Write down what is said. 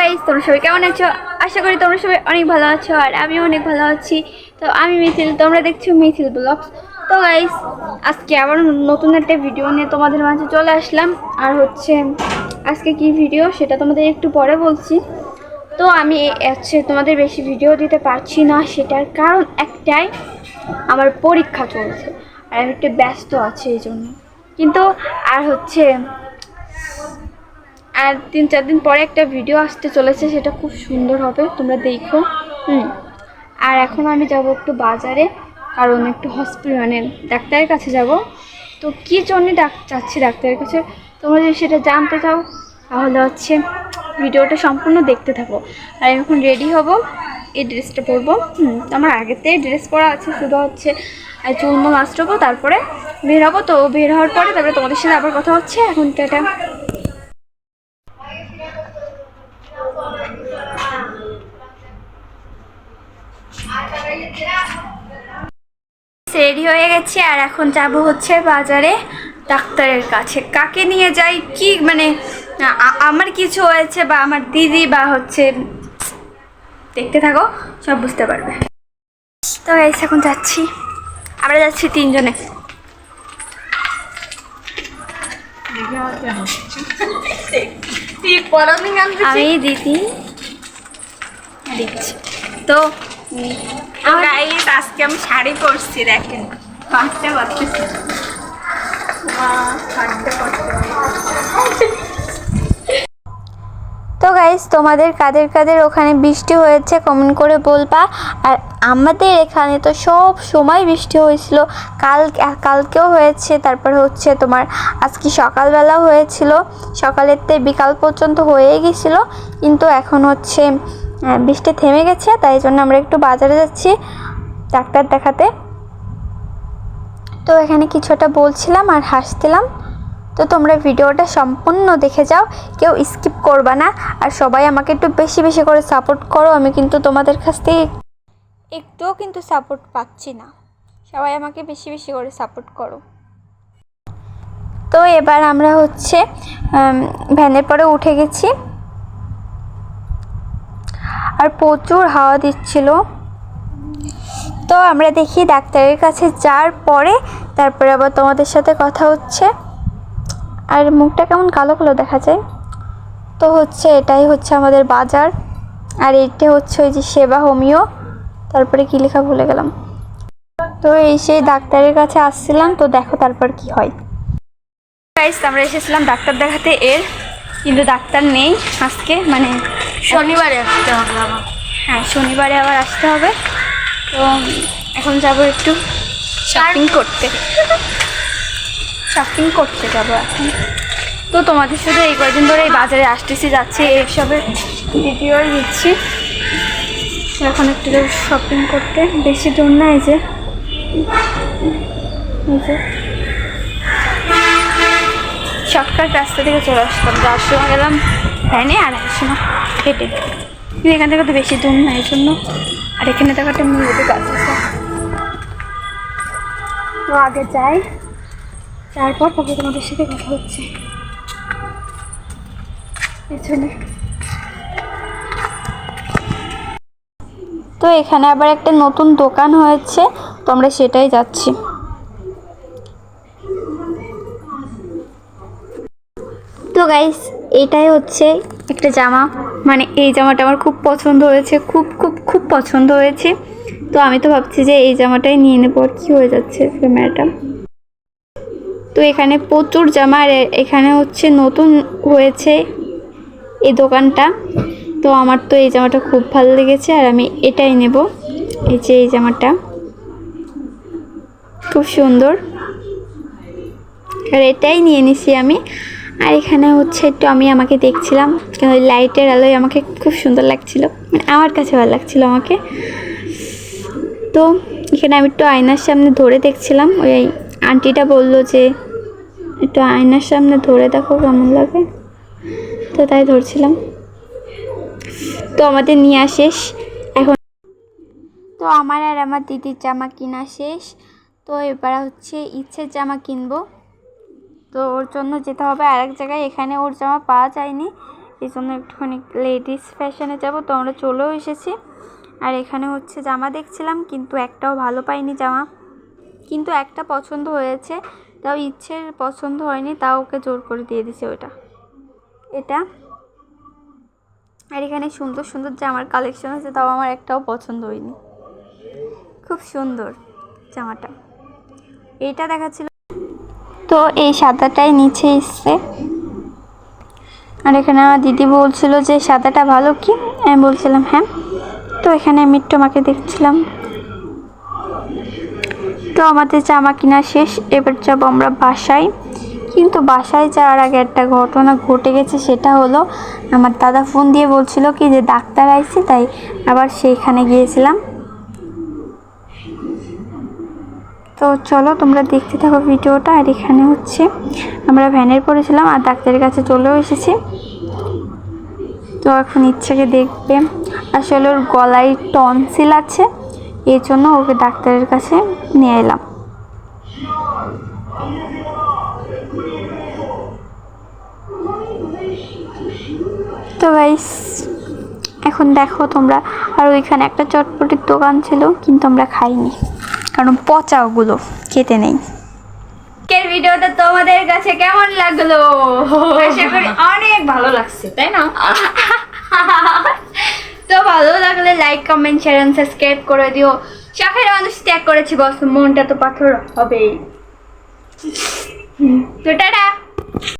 Guys তোমরা সবাই কেমন আছো? আশা করি তোমরা সবাই অনেক ভালো আছো আর আমিও অনেক ভালো আছি। তো আমি মিথিল, তোমরা দেখছ মিথিল ব্লগস। তো গাইস আজকে আবার নতুন একটা ভিডিও নিয়ে তোমাদের মাঝে চলে আসলাম। আর হচ্ছে, আজকে কি ভিডিও সেটা তোমাদের একটু পরে বলছি। তো আমি হচ্ছে তোমাদের বেশি ভিডিও দিতে পারছি না, সেটার কারণ একটাই, আমার পরীক্ষা চলছে। আর আমি একটু ব্যস্ত আছি এই জন্য। কিন্তু, আর হচ্ছে আর তিন চার দিন পরে একটা ভিডিও আসতে চলেছে, সেটা খুব সুন্দর হবে, তোমরা দেখো। হুম। আর এখন আমি যাব একটু বাজারে, কারণ একটু হসপিটাল মানে ডাক্তারের কাছে যাব। তো কী জন্য ডাক যাচ্ছি ডাক্তারের কাছে? তোমরা যদি সেটা জানতে চাও, তাহলে হচ্ছে ভিডিওটা সম্পূর্ণ দেখতে থাকো। আর এখন রেডি হব, এই ড্রেসটা পরবো। হুম আমার থেকে ড্রেস পরা আছে, শুধু হচ্ছে আর চুলমুল আসব তারপরে বের হব। তো বের হওয়ার পরে তারপরে তোমাদের সাথে আবার কথা হচ্ছে। এখন এটা রেডি হয়ে গেছি আর এখন যাব হচ্ছে বাজারে ডাক্তারের কাছে। কাকে নিয়ে যাই? কি মানে আমার কিছু হয়েছে বা আমার দিদি বা হচ্ছে দেখতে থাকো সব বুঝতে পারবে। তো গাইস এখন যাচ্ছি। আমরা যাচ্ছি তিনজনে। আমি দিদি। তো গাইস আজকে আমি শাড়ি পরছি, দেখেন। পারতেছি তো গাইস তোমাদের কাদের কাদের ওখানে বৃষ্টি হয়েছে কমেন্ট করে বলবা। আর আমাদের এখানে তো সব সময় বৃষ্টি হয়েছিল। কাল, কালকেও হয়েছে, তারপর হচ্ছে তোমার আজকে সকালবেলা হয়েছিল। সকালের থেকে বিকাল পর্যন্ত হয়ে গেছিল। কিন্তু এখন হচ্ছে বৃষ্টি থেমে গেছে, তাই জন্য আমরা একটু বাজারে যাচ্ছি ডাক্তার দেখাতে। তো এখানে কিছুটা বলছিলাম আর হাসছিলাম। তো তোমরা ভিডিওটা সম্পূর্ণ দেখে যাও, কেউ স্কিপ করবা না। আর সবাই আমাকে একটু বেশি বেশি করে সাপোর্ট করো, আমি কিন্তু তোমাদের কাছ থেকে একটুও কিন্তু সাপোর্ট পাচ্ছি না। সবাই আমাকে বেশি বেশি করে সাপোর্ট করো। তো এবার আমরা হচ্ছে ভ্যানের পরে উঠে গেছি। আর প্রচুর হাওয়া দিচ্ছিল। তো আমরা দেখি ডাক্তারের কাছে যাওয়ার পরে তারপরে আবার তোমাদের সাথে কথা হচ্ছে। আর মুখটা কেমন কালো কালো দেখা যায়? তো হচ্ছে এটাই হচ্ছে আমাদের বাজার। আর এইটা হচ্ছে ওই যে সেবা হোমিও। তারপরে কী লেখা ভুলে গেলাম। তো এই সেই ডাক্তারের কাছে আসছিলাম। তো দেখো তারপর কি হয়। আমরা এসেছিলাম ডাক্তার দেখাতে। এর কিন্তু ডাক্তার নেই আজকে। মানে শনিবারে আসতে হবে আমার হ্যাঁ শনিবারে আবার আসতে হবে। তো এখন যাব একটু শপিং করতে। শপিং করতে যাব এখন। তো তোমাদের সাথে এই কয়দিন ধরে এই বাজারে আসতেছি যাচ্ছি এইসবের ভিডিও দিচ্ছি। এখন একটু শপিং করতে। বেশি দূর না এই যে। শর্টকাট রাস্তা থেকে চলে আসতাম যাওয়ার সময় গেলাম। ভ্যানে আর আসার সময় হেঁটে। কিন্তু এখান থেকে তো বেশি দূর না, এই জন্য। আর এখানে তো একটা মেয়েদের গাছ আছে। তো আগে যাই। তারপর তারপরে তোমাদের সাথে কথা হচ্ছে। পেছনে তো এখানে আবার একটা নতুন দোকান হয়েছে, তো আমরা সেটাই যাচ্ছি। তো গাইস এটাই হচ্ছে একটা জামা। মানে এই জামাটা আমার খুব পছন্দ হয়েছে, খুব খুব খুব পছন্দ হয়েছে। তো আমি তো ভাবছি যে এই জামাটাই নিয়ে নেব, আর কি হয়ে যাচ্ছে ক্যামেরাটা তো এখানে প্রচুর জামা, আর এখানে হচ্ছে নতুন হয়েছে এই দোকানটা। তো আমার তো এই জামাটা খুব ভালো লেগেছে, আর আমি এটাই নেব। এই যে এই জামাটা। খুব সুন্দর। আর এটাই নিয়ে নিছি আমি। আর এখানে হচ্ছে একটু আমি আমাকে দেখছিলাম ওই লাইটের আলোয় আমাকে খুব সুন্দর লাগছিল মানে আমার কাছে ভালো লাগছিল আমাকে। তো এখানে আমি একটু আয়নার সামনে ধরে দেখছিলাম, ওই আন্টিটা বলল যে, একটু আয়নার সামনে ধরে দেখো কেমন লাগে। তো তাই ধরছিলাম। তো আমাদের নিয়ে শেষ, এখন তো আমার আর আমার দিদির জামা কিনা শেষ। তো এবার হচ্ছে ইচ্ছের জামা কিনবো। তো ওর জন্য যেতে হবে। আরেক জায়গায় এখানে ওর জামা পাওয়া যায়নি। এই জন্য একটুখানি লেডিস ফ্যাশনে যাব। তো আমরা চলেও এসেছি। আর এখানে হচ্ছে জামা দেখছিলাম, কিন্তু একটাও ভালো পাইনি জামা। কিন্তু একটা পছন্দ হয়েছে। তাও ইচ্ছের পছন্দ হয়নি, তাও ওকে জোর করে দিয়ে দিছে ওটা এটা। আর এখানে সুন্দর সুন্দর জামার কালেকশন আছে, তাও আমার একটাও পছন্দ হয়নি। খুব সুন্দর জামাটা। এটা দেখাচ্ছিল তো এই সাদাটাই নিচে এসছে। আর এখানে আমার দিদি বলছিল যে, সাদাটা ভালো কি? আমি বলছিলাম হ্যাঁ। তো এখানে আমি একটু আমাকে দেখছিলাম। তো আমাদের জামা কিনা শেষ, এবার যাব আমরা বাসায়। কিন্তু বাসায় যাওয়ার আগে একটা ঘটনা ঘটে গেছে, সেটা হলো আমার দাদা ফোন দিয়ে বলছিল কি যে, ডাক্তার আইছে তাই আবার সেইখানে গিয়েছিলাম। তো চলো তোমরা দেখতে থাকো ভিডিওটা, আর এখানে হচ্ছে আমরা ভ্যানের পড়েছিলাম আর ডাক্তারের কাছে চলেও এসেছি। তো এখন ইচ্ছাকে দেখবে। আসলে ওর গলায় টনসিল আছে এই জন্য ওকে ডাক্তারের কাছে নিয়ে এলাম। তো গাইস এখন দেখো তোমরা। আর ওইখানে একটা চটপটির দোকান ছিল, কিন্তু আমরা খাইনি। কারণ পচা ওগুলো খেতে নেই। আজকের ভিডিওটা তোমাদের কাছে কেমন লাগল? আশা করি অনেক ভালো লাগছে তাই না? তো ভালো লাগলে like comment share and subscribe করে দিও। শাখের মানুষ ত্যাগ করেছি বস মনটা তো পাথর হবেই। হুম, তো টাটা।